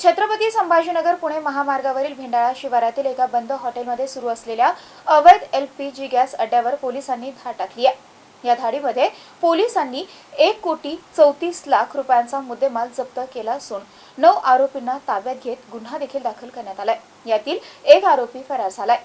छत्रपती संभाजीनगर पुणे महामार्गावरील भेंडाळा शिवारातील एका बंद हॉटेलमध्ये सुरू असलेल्या अवैध एल पी जी गॅस अड्ड्यावर पोलिसांनी धाड टाकली आहे. या धाडीमध्ये पोलिसांनी एक कोटी चौतीस लाख रुपयांचा मुद्देमाल जप्त केला असून नऊ आरोपींना ताब्यात घेत गुन्हा देखील दाखल करण्यात आलाय. यातील एक आरोपी फरार झालाय.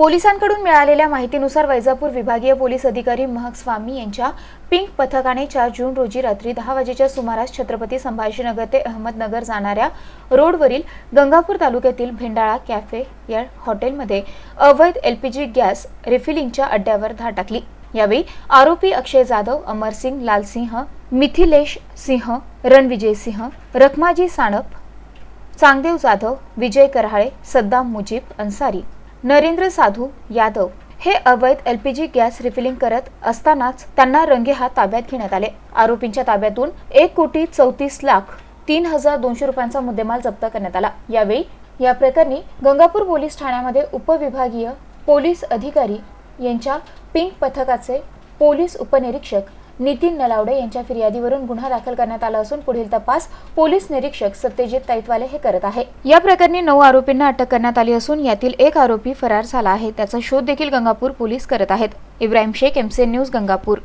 पोलिसांकडून मिळालेल्या माहितीनुसार वैजापूर विभागीय पोलीस अधिकारी महक स्वामी यांच्या पिंक पथकाने चार जून रोजी रात्री दहा वाजेच्या सुमारास छत्रपती संभाजीनगर ते अहमदनगर जाणाऱ्या रोडवरील गंगापूर तालुक्यातील भेंडाळा कॅफे या हॉटेलमध्ये अवैध एलपीजी गॅस रिफिलिंगच्या अड्ड्यावर धाड टाकली. यावेळी आरोपी अक्षय जाधव अमरसिंग लालसिंह मिथिलेश सिंह रणविजय सिंह रखमाजी साणप चांगदेव जाधव विजय कराळे सद्दाम मुजीब अन्सारी नरेंद्र साधू यादव हे अवैध एलपीजी गॅस रिफिलिंग करत असतानाच त्यांना रंगेहात ताब्यात घेण्यात आले. आरोपींच्या ताब्यातून एक कोटी चौतीस लाख तीन हजार दोनशे रुपयांचा मुद्देमाल जप्त करण्यात आला. यावेळी या प्रकरणी गंगापूर पोलीस ठाण्यामध्ये उपविभागीय पोलीस अधिकारी यांच्या पिंक पथकाचे पोलीस उपनिरीक्षक नितीन नलावडे यांच्या फिर्यादीवरून गुन्हा दाखल करण्यात आला असून पुढील तपास पोलीस निरीक्षक सत्यजित तैतवाले हे करत आहे. या प्रकरणी नऊ आरोपींना अटक करण्यात आली असून यातील एक आरोपी फरार झाला आहे. त्याचा शोध देखील गंगापूर पोलीस करत आहेत. Ibrahim Shaikh MCN news Gangapur.